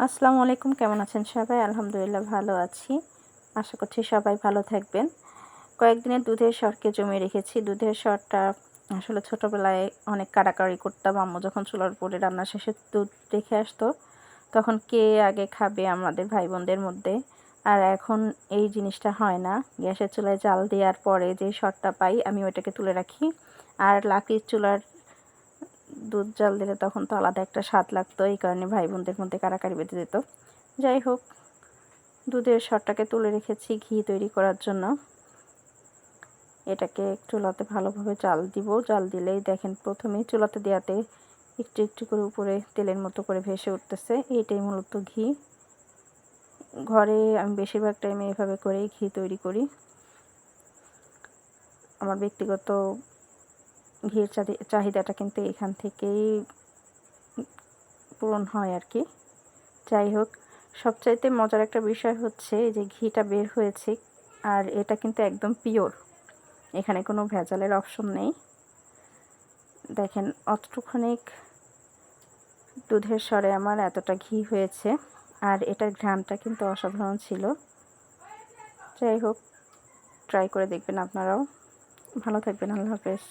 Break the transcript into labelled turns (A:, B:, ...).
A: আসসালামু আলাইকুম, কেমন আছেন সবাই? আলহামদুলিল্লাহ ভালো আছি। আশা করছি সবাই ভালো থাকবেন। কয়েকদিনের দুধের সরকে জমে রেখেছি। দুধের সরটা আসলে ছোটোবেলায় অনেক কাড়াকাড়ি করতাম। আম্মু যখন চুলার উপরে রান্না শেষে দুধ রেখে আসতো, তখন কে আগে খাবে আমাদের ভাই বোনদের মধ্যে? আর এখন এই জিনিসটা হয় না। গ্যাসের চুলায় জাল দেওয়ার পরে যে সরটা পাই, আমি ওইটাকে তুলে রাখি। আর লাকড়ির চুলার দুধ জাল দিলে তখন তো আলাদা একটা স্বাদ লাগতো, এই কারণে ভাই বোনদের মধ্যে কারাকারি বেঁধে যেত যাই হোক, দুধের সরটাকে তুলে রেখেছি ঘি তৈরি করার জন্য। এটাকে চুলাতে ভালোভাবে জাল দিব। জাল দিলেই দেখেন প্রথমেই চুলাতে দেওয়াতে একটু একটু করে উপরে তেলের মতো করে ভেসে উঠতেছে। এইটাই মূলত ঘি। ঘরে আমি বেশিরভাগ টাইমে এভাবে করেই ঘি তৈরি করি। আমার ব্যক্তিগত ঘির চাহিদাটা কিন্তু এখান থেকেই পূরণ হয় আর কি। যাই হোক, সবচাইতে মজার একটা বিষয় হচ্ছে যে ঘিটা বের হয়েছে আর এটা কিন্তু একদম পিওর। এখানে কোনো ভেজালের অপশন নেই। দেখেন অতটুখানিক দুধের স্বরে আমার এতটা ঘি হয়েছে আর এটার ঘ্রাণটা কিন্তু অসাধারণ ছিল। যাই হোক ট্রাই করে দেখবেন আপনারাও। ভালো থাকবেন, আল্লাহ হাফেজ।